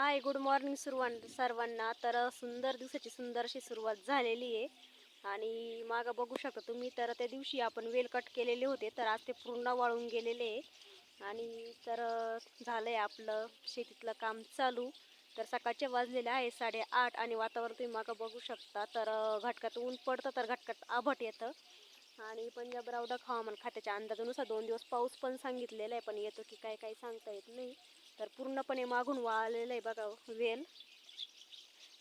Hi good morning सर्वां सर्वांना. तर सुंदर दिवसाची सुंदर अशी सुरुवात झालेली आहे. आणि मागं बघू शकता तुम्ही तर त्या दिवशी आपण वेल कट केलेले होते तर आज ते पूर्ण वाळून गेलेले आहे. आणि तर झालं आहे आपलं शेतीतलं काम चालू. तर सकाळचे वाजलेले आहे साडेआठ आणि वातावरण तुम्ही मागं बघू शकता. तर घटकात ऊन पडतं तर घटकात आभट येतं. आणि पंजाब रावडक हवामान खात्याच्या अंदाजानुसार दोन दिवस पाऊस पण सांगितलेला आहे पण येतो की काय काय सांगता येत नाही. तर पूर्णपणे मागून वाळलेलं आहे बघा वेल.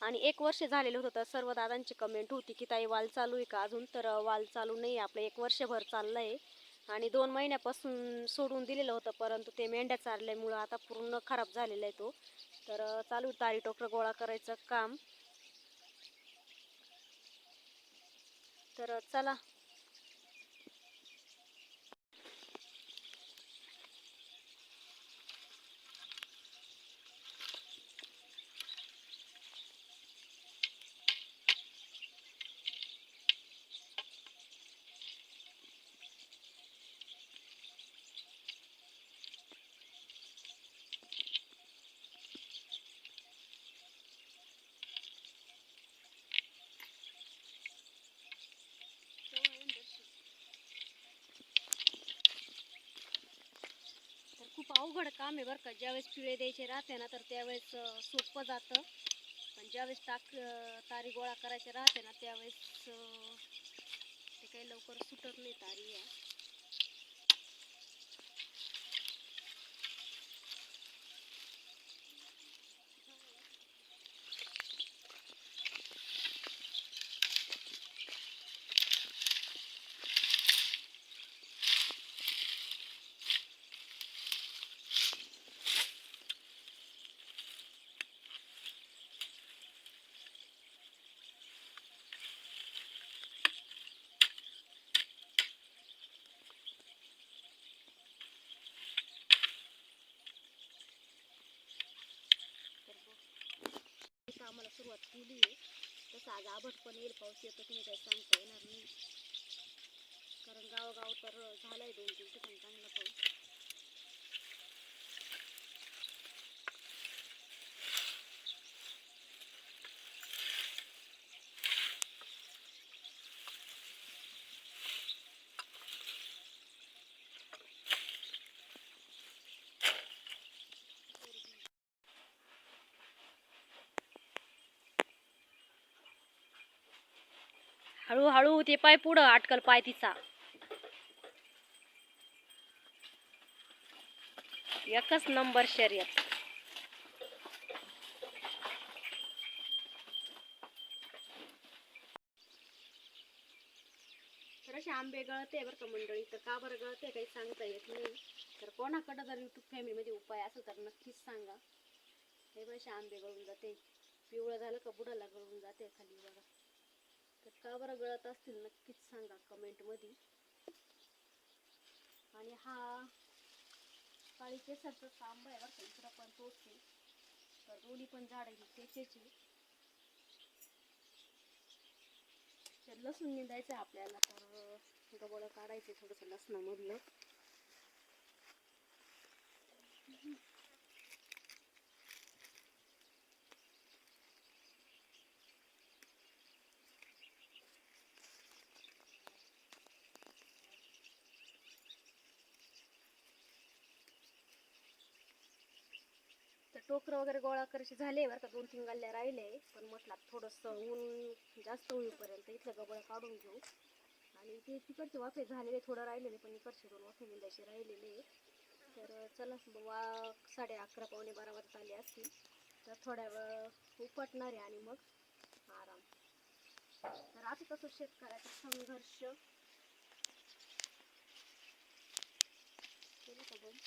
आणि एक वर्ष झालेलं होतं तर सर्व दादांची कमेंट होती की ताई वाल चालू आहे का अजून? तर वाल चालू नाही आहे आपलं एक वर्षभर चाललं आहे आणि दोन महिन्यापासून सोडून दिलेलं होतं परंतु ते मेंढ्या चालल्यामुळं आता पूर्ण खराब झालेला आहे तो. तर चालू तारी टोकरं गोळा करायचं काम. तर चला तर खूप अवघड काम आहे बरं का. ज्यावेळेस पिळे द्यायचे राहते ना तर त्यावेळेस सोपं जातं. पण ज्यावेळेस टाक तारी गोळा करायचे राहते ना त्यावेळेस ते काही लवकर सुटत नाही तारी या. कामाला आहे. तसं आज आभट पण येईल पाऊस येतो की नाही काही सांगता येणार नाही. कारण गावगाव तर झालाय दोन तीन ठिकाणी चांगला पाऊस. हळूहळू ते पाय पुढं अटकल पाय तिचा. एकच नंबर शर्यत. तर असे आंबे गळते बरं का मंडळी तर का बरं गळते काही सांगता येत नाही. तर कोणाकडं जर युट्यूब फॅमिलीमध्ये उपाय असेल तर नक्कीच सांगा. हे बघ आंबे गळून जाते. पिवळं झालं का बुडाला गळून जाते खाली बघा. तर का बरं गळत असतील नक्कीच सांगा कमेंटमध्ये. आणि हा काळी केसरचा तांबा आहे बरं का इकडं पण तोच तर दोन्ही पण झाड ही त्याचेची तर लसूण निंदायचं आहे आपल्याला तर गबळ काढायचे थोडंसं लसणामधलं. टोकरं वगैरे गोळा करायचे झाले बरं का दोन तीन गल्ल्या राहिले. पण म्हटलं थोडंसं ऊन जास्त होईपर्यंत इथलं गबळ काढून घेऊ. आणि ते तिकडचे वाफे झालेले थोडं राहिलेले पण इकडचे दोन वाफे मिळायचे राहिलेले. तर चला वा साडे अकरा पावणे बारा वाजता आले असतील. तर थोड्या वेळ उपटणार आहे आणि मग आराम. तर आता कसं शेतकऱ्याचा संघर्ष? केलं का बंद?